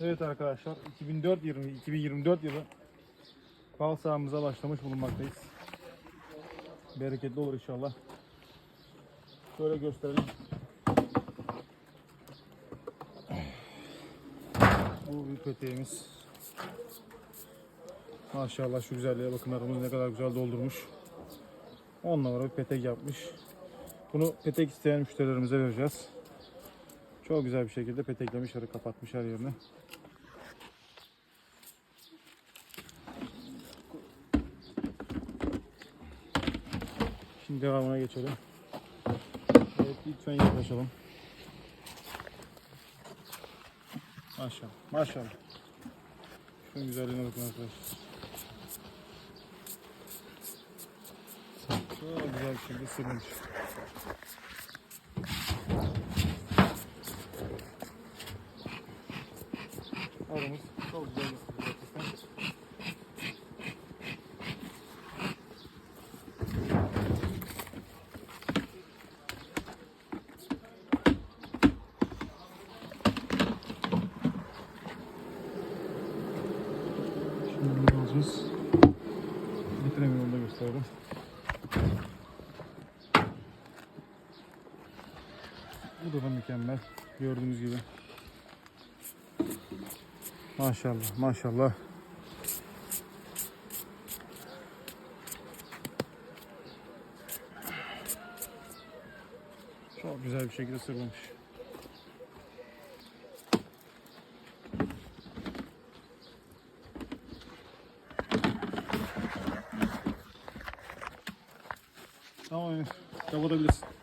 Evet arkadaşlar 2004 yılı 2024 yılı bal sahamıza başlamış bulunmaktayız. Bereketli olur inşallah. Şöyle gösterelim. Bu bir peteğimiz. Maşallah şu güzelliğe bakın aramız ne kadar güzel doldurmuş. 10 numara bir petek yapmış. Bunu petek isteyen müşterilerimize vereceğiz. Çok güzel bir şekilde peteklemiş, arı kapatmış her yerini. Şimdi devamına geçelim. Evet, lütfen yaklaşalım. Maşallah, maşallah. Şunun güzelliğine bakın arkadaşlar. Çok güzel bir şekilde sürülmüş. Aramız çok güzel bir gerçekten. Bunu alacağız. Getiremiyorum da gösterdim. Bu da mükemmel. Gördüğünüz gibi. Maşallah maşallah. Çok güzel bir şekilde sırlamış. Tamam. Kapatabilirsin.